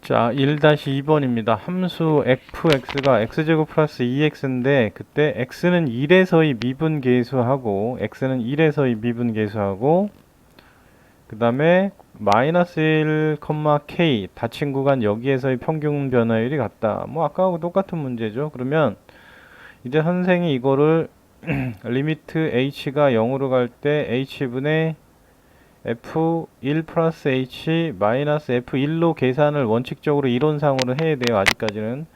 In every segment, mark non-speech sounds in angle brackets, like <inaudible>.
자, 1-2번입니다. 함수 fx가 x제곱 플러스 2x인데 그때 x는 1에서의 미분 계수하고 x는 1에서의 미분 계수하고 그 다음에 마이너스 1, k 닫힌 구간 여기에서의 평균 변화율이 같다. 뭐 아까하고 똑같은 문제죠. 그러면 이제 선생이 이거를 <clears throat> 리미트 h가 0으로 갈 때 h분의 f1 플러스 h 마이너스 f1로 계산을 원칙적으로 이론상으로 해야 돼요. 아직까지는.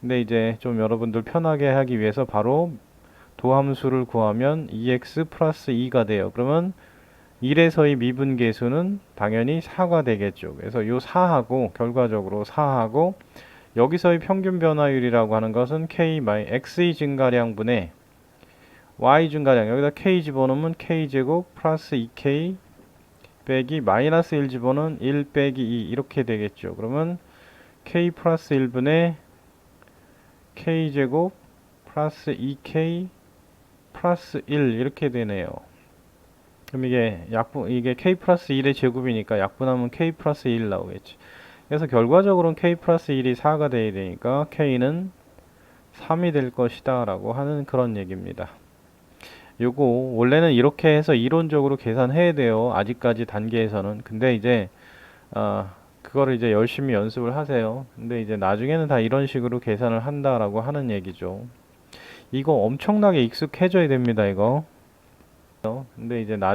근데 이제 좀 여러분들 편하게 하기 위해서 바로 도함수를 구하면 2x 플러스 2가 돼요. 그러면 1에서의 미분계수는 당연히 4가 되겠죠. 그래서 요 4하고 결과적으로 4하고 여기서의 평균 변화율이라고 하는 것은 k 마이 x의 증가량분의 y 증가량 여기다 k 집어넣으면 k 제곱 플러스 2k 빼기 마이너스 1 집어는 1 빼기 2 이렇게 되겠죠. 그러면 k 플러스 1분의 k 제곱 플러스 2k 플러스 1 이렇게 되네요. 그럼 이게 약분 이게 k 플러스 1의 제곱이니까 약분하면 k 플러스 1 나오겠지. 그래서 결과적으로는 k 플러스 1이 4가 돼야 되니까 k는 3이 될 것이다 라고 하는 그런 얘기입니다. 요거 원래는 이렇게 해서 이론적으로 계산해야 돼요. 아직까지 단계에서는. 근데 이제 아 그거를 이제 열심히 연습을 하세요. 근데 이제 나중에는 다 이런 식으로 계산을 한다라고 하는 얘기죠. 이거 엄청나게 익숙해져야 됩니다. 이거. 근데 이제 나중